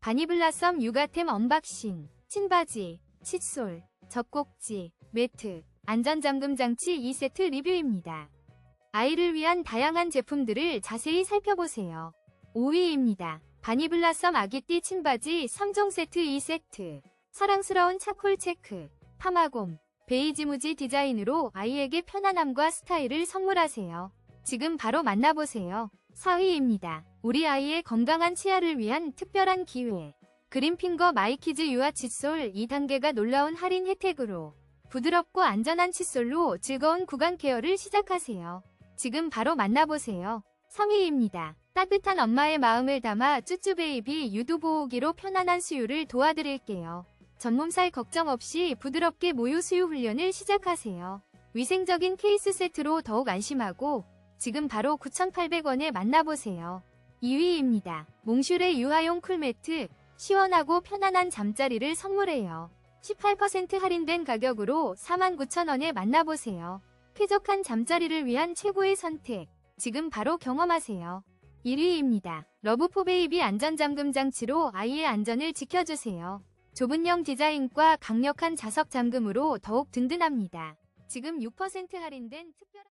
바니블라썸 육아템 언박싱, 신바지, 칫솔, 젖꼭지, 매트, 안전잠금 장치 2세트 리뷰입니다. 아이를 위한 다양한 제품들을 자세히 살펴보세요. 5위입니다. 바니블라썸 아기띠 침바지 3종 세트 2세트. 사랑스러운 차콜 체크, 파마곰, 베이지 무지 디자인으로 아이에게 편안함과 스타일을 선물하세요. 지금 바로 만나보세요. 4위입니다. 우리 아이의 건강한 치아를 위한 특별한 기회. 그린핑거 마이키즈 유아 칫솔 2단계가 놀라운 할인 혜택으로 부드럽고 안전한 칫솔로 즐거운 구강 케어를 시작하세요. 지금 바로 만나보세요. 3위입니다. 따뜻한 엄마의 마음을 담아 쭈쭈베이비 유두보호기로 편안한 수유를 도와드릴게요. 전몸살 걱정 없이 부드럽게 모유 수유 훈련을 시작하세요. 위생적인 케이스 세트로 더욱 안심하고 지금 바로 9,800원에 만나보세요. 2위입니다. 몽슈레 유아용 쿨매트 시원하고 편안한 잠자리를 선물해요. 18% 할인된 가격으로 49,000원에 만나보세요. 쾌적한 잠자리를 위한 최고의 선택. 지금 바로 경험하세요. 1위입니다. 러브포베이비 안전잠금 장치로 아이의 안전을 지켜주세요. 좁은형 디자인과 강력한 자석 잠금으로 더욱 든든합니다. 지금 6% 할인된 특별한